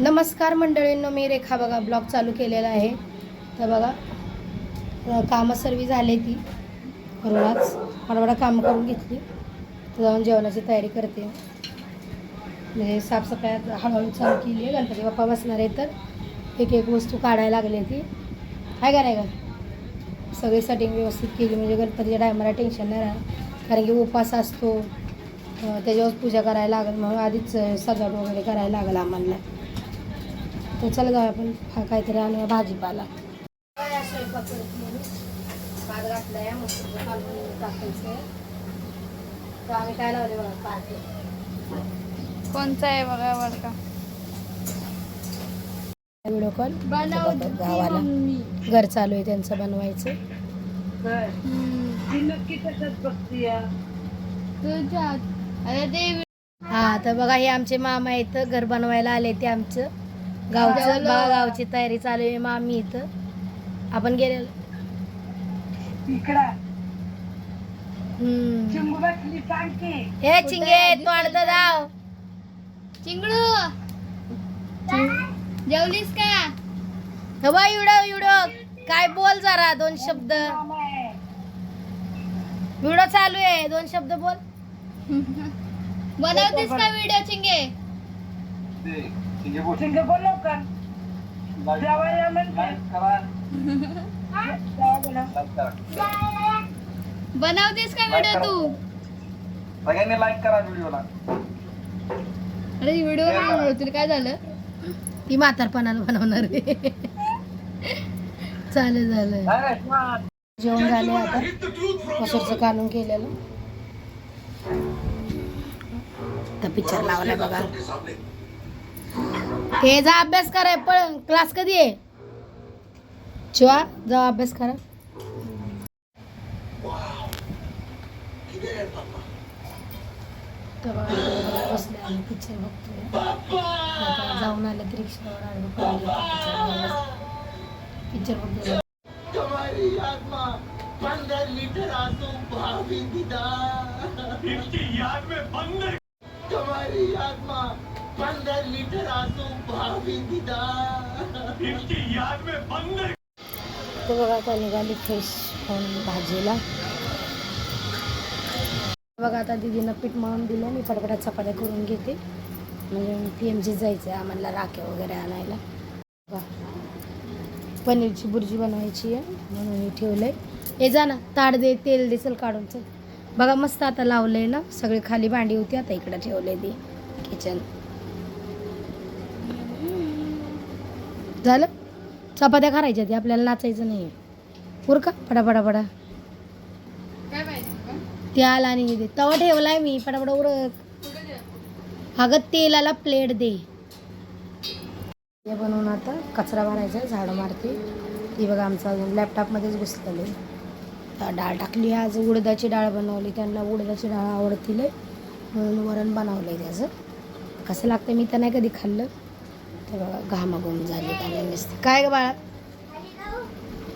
नमस्कार मंडळींनो मी रेखा बघा ब्लॉग चालू केलेला आहे. तर बघा कामं सर्वी झाली ती. करूनच हडबडा काम करून घेतली. तर जाऊन जेवणाची तयारी करते. म्हणजे साफसफाई हळूहळू चालू केली आहे. गणपती बाप्पा बसणार आहे तर एक एक वस्तू काढायला लागली ती. आहे का नाही का सगळी सेटिंग व्यवस्थित केली. म्हणजे गणपतीच्या टायमाला टेन्शन नाही राहणार. कारण की उपास असतो. त्याच्यावर पूजा करायला लागेल. म्हणून आधीच सजावट वगैरे करायला लागेल आम्हाला. तर चला जाऊ आपण हा काहीतरी आणूया भाजीपाला. भात मस्त टाकायचं तर आम्ही काय लावले बघा कारले कोणचा आहे बघा बरं का व्हिडिओ कॉल गावाला घर चालू आहे त्यांचं बनवायचं. तुझ्यात. अरे ते हा तर बघा हे आमचे मामा आहेत घर बनवायला आले ते आमचं. गावचं. बघा गावची तयारी चालू आहे मामी इथं. आपण गेलेलो. हम्म. हे चिंगे तोंड तर जाव चिंगडू जेवलीस का? हवा युडो युडो काय बोल जरा दोन शब्द. व्हिडिओ चालू आहे दोन शब्द बोल. बनवतीस का व्हिडिओ चिंगे? बनवतीस का व्हिडिओ तू? सगळ्यांनी लाईक करा व्हिडिओला अरे व्हिडिओ नाही बनवतील काय झालं? ती म्हातारपणाला बनवणार आहे. चालेल झालं जेवण झाले आता. मसूरचं काढून केलेलं. तर पिक्चर लावलाय बघा. हे जा अभ्यास कराय पण क्लास कधी आहे? शिवा जा अभ्यास करा. तर बसले पिक्चर बघतोय. जाऊन आले रिक्षावर आडवं पिक्चर बघतोय पंद्रह लीटर आंसू दिदा. याद में बंदर तुम्हारी आत्मा पंद्रह लीटर आंसू भाभी दिदा। इनकी याद में बंदर। तर बघा आता निघाली फ्रेश होऊन भाजीला. बघा आता दिदीनं पीठ मळून दिलं. मी पटपटात चपात्या करून घेते. म्हणजे पी एम जी जायचं आहे आम्हाला राखे वगैरे आणायला. बघा. पनीरची बुर्जी बनवायची आहे म्हणून हे ठेवलं आहे हे जा ना ताट दे तेल दे चल काढून चल. बघा मस्त आता लावलं आहे ना सगळी खाली भांडी होती आता इकडं ठेवलं ती किचन झालं? चपात्या करायच्या ती आपल्याला नाचायचं नाही उर का? पडा पडा पडा काय पाहिजे त्याला आणि दे. तवा ठेवलाय मी. पटापटा उरक अगं तेलाला प्लेट दे. हे बनवून आता कचरा भरायचा झाडं मारते. ती बघा आमचं अजून लॅपटॉपमध्येच घुसलेलं. आहे डाळ टाकली आज उडदाची डाळ बनवली. त्यांना उडदाची डाळ आवडतील म्हणून वरण बनवलं आहे त्याचं. कसं लागतं मी तर नाही कधी खाल्लं. तर बघा घामाघूम झाली त्याने नसते. काय ग बाळा?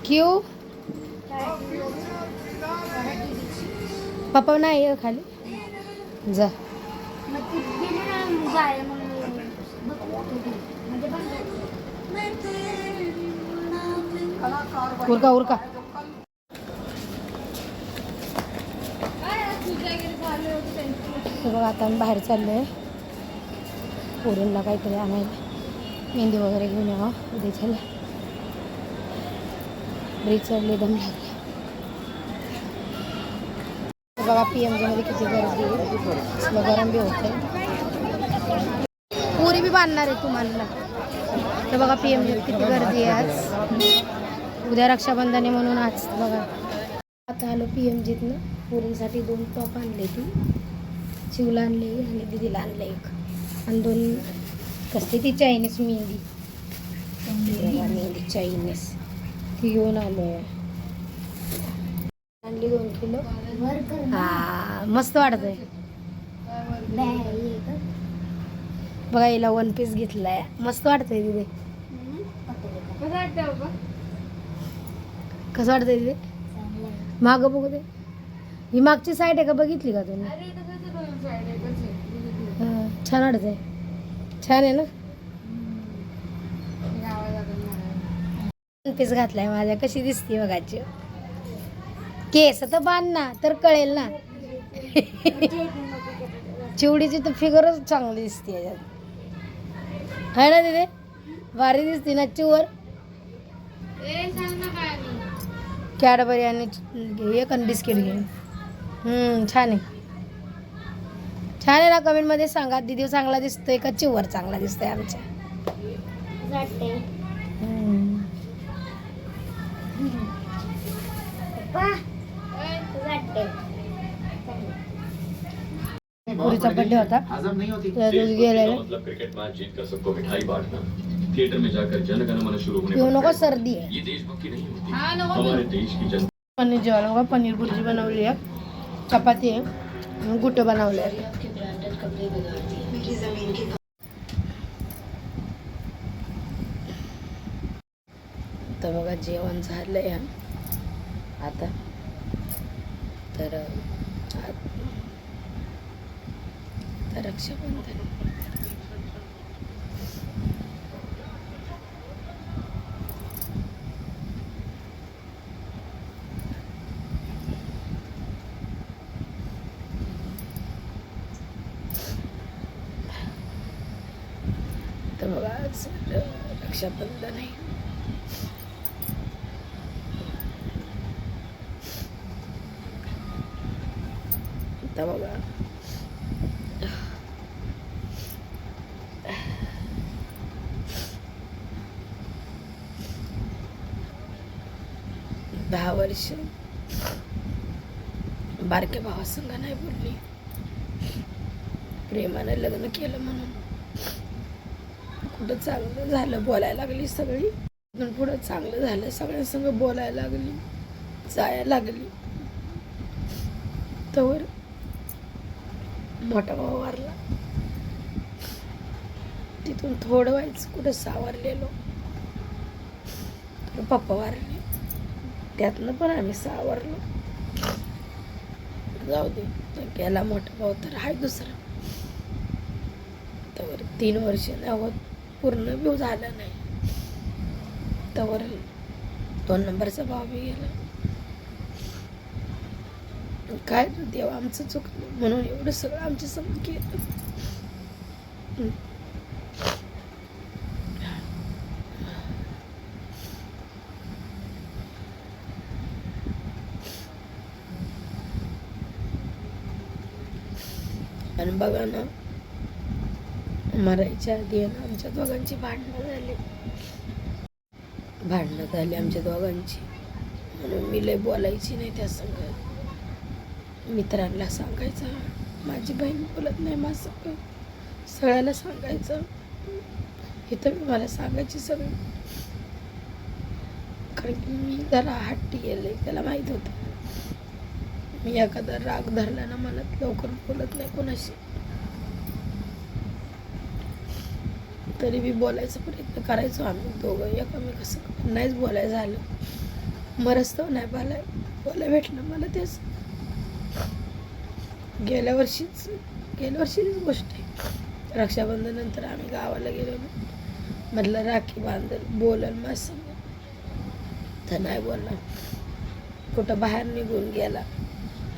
क्यू? पप्पा नाही खाली? जा. उरका उरका. बघा आता आम्ही बाहेर चाललो आहे पोरींना काहीतरी आणायला. मेहंदी वगैरे घेऊन यावा उद्या झालं. ब्रिज चढले दम लागले. तर बघा पी एममध्ये किती गर्दी आहे. गरम बी होते पुरी बी बांधणार आहे तुम्हाला. तर बघा पी एम किती गर्दी आहे आज. उद्या रक्षाबंधन आहे म्हणून आज बघा. आता आलो पी एम जीतनं पुरीसाठी दोन टॉप आणले ती. शिवला आणले आणि दिदीला आणलं एक. आणि दोन चायनीज मेहंदी. बघा, मेहंदी चायनीज ती घेऊन आलो आहे आणली दोन किलो. हा मस्त वाटत आहे बघा हिला वन पीस घेतलाय. मस्त वाटतंय तिथे. कसं वाटतं वाटतंय तिथे? मागं बघू दे. ही मागची साईड आहे का? बघितली का तुम्ही? आहे, आहे? हा, छान आहे ना? पीस घातलाय माझ्या. कशी दिसते बघाची केस तर बांध ना तर कळेल ना. चिवडीची तर फिगरच चांगली दिसते याच्यात आहे ना तिथे भारी दिसते ना चिवर? कॅडबरी आणि एक आणि घे घेऊन. छान आहे. छान आहे ना कमेंटमध्ये सांगा. दिदी चांगला दिसतोय का चिवर चांगला दिसतोय आमच्या. पुरीचा बर्थडे होता. दिवशी गेलेले. मतलब क्रिकेट मैच जीत कर सबको मिठाई बांटना. थिएटर में जाकर जन गण मन शुरू होने पिऊ पर नको पहले सर्दी आहे ये देशभक्ति नहीं होती। हा नको। हमारे देश की जनता पनीर जेवण बघा पनीर भुर्जी बनवली आहे चपाती आहे गुट बनवले. तर बघा जेवण झालं आहे आता. तर तर रक्षाबंधन तर बघा रक्षाबंधन आहे तर बघा दहा वर्ष. बारक्या भावासंग नाही बोलली. प्रेमाने लग्न केलं म्हणून. कुठं चांगलं झालं बोलायला लागली सगळी. इथून पुढं चांगलं झालं सगळ्यांसंग बोलायला लागली जायला लागली. तर मोठा भाऊ वारला. तिथून थोडं व्हायचं कुठं सावरलेलो. तर पप्पा वारले. त्यातनं पण आम्ही सावरलो. जाऊ दे गेला मोठा भाऊ तर आहे दुसरा. तर तीन वर्ष नाही होत पूर्ण व्यू झाला नाही. त्यावर दोन नंबरचा भाव बी गेला. काय देव आमचं चुकलं म्हणून एवढं सगळं आमच्यासमोर केलं. आणि बघा ना मरायच्या आधी आहे ना आमच्या दोघांची भांडणं झाली. भांडणं झाली आमच्या दोघांची. म्हणून मी लय बोलायची नाही त्या संग. मित्रांना सांगायचं माझी बहीण बोलत नाही माझं सगळ्याला सांगायचं. इथं मी मला सांगायची सगळी कारण की मी जरा हट्टी गेले त्याला माहीत होतं. मी एखादा राग धरला ना मला लवकर बोलत नाही कोणाशी. तरी मी बोलायचा प्रयत्न करायचो आम्ही दोघं. एकमेकासंग नाहीच बोलायचं झालं. मरस्तव नाही बोलाय बोलाय भेटलं मला तेच. गेल्या वर्षीच गेल्या वर्षीच गोष्ट आहे. रक्षाबंधनानंतर आम्ही गावाला गेलो म्हटलं राखी बांधल बोलल मस्त. तर नाही बोलला कुठं बाहेर निघून गेला.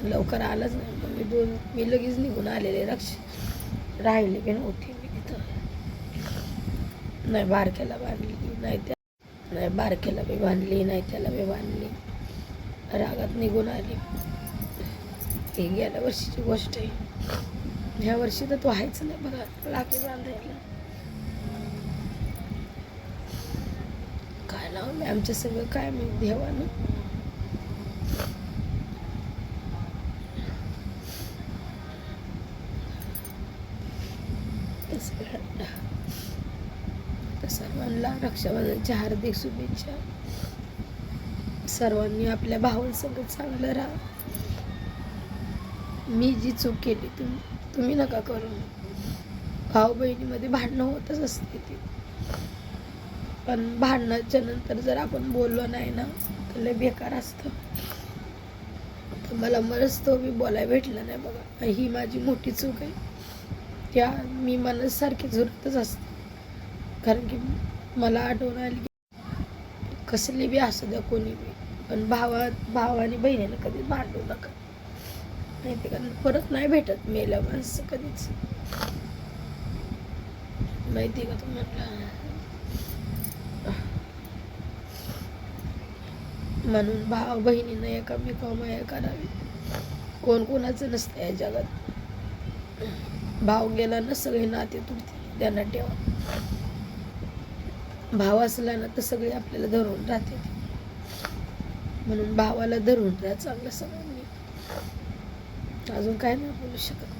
लवकर आलाच नाही. मग मी दोन मी लगेच निघून आलेले. रक्ष राहिले की नव्हती. नाही बारक्याला बांधली नाही त्या नाही बारक्याला बी बांधली. नाही त्याला बी बांधली. रागात निघून आली. ही गेल्या वर्षीची गोष्ट आहे. ह्या वर्षी तर तो आहेच नाही बघा. राखी बांधायला. काय नाव मी आमच्या सगळं काय मी देवानं? तसं सर्वांना रक्षाबंधनच्या हार्दिक शुभेच्छा. सर्वांनी आपल्या भावांसोबत चांगलं राहा. मी जी चूक केली तुम्ही तुम्ही नका करू. भाऊ बहिणीमध्ये भांडणं होतच असते ती. पण भांडणाच्या नंतर जर आपण बोललो नाही ना तर लय बेकार असतं. तर मला मरच तो मी बोलायला भेटला नाही बघा. ही माझी मोठी चूक आहे. त्या मी मनासारखी झुरतच असते. कारण की मला आठवण आली की कसली बी असू द्या कोणी बी. पण भावा भावा आणि बहिणीला कधी भांडू नका. माहिती का? परत नाही भेटत मेल्या माणसं कधीच. माहिती का तुम्हाला? म्हणून भाव बहिणीनं एकामेकावर माया करावी. कोण कोणाचं नसतं या जगात. भाव गेला ना सगळे नाते तुटतील. त्यांना ठेवा. भाव असला ना तर सगळे आपल्याला धरून राहते. म्हणून भावाला धरून राहा चांगलं सगळ्यांनी अजून काय नाही बोलू शकत.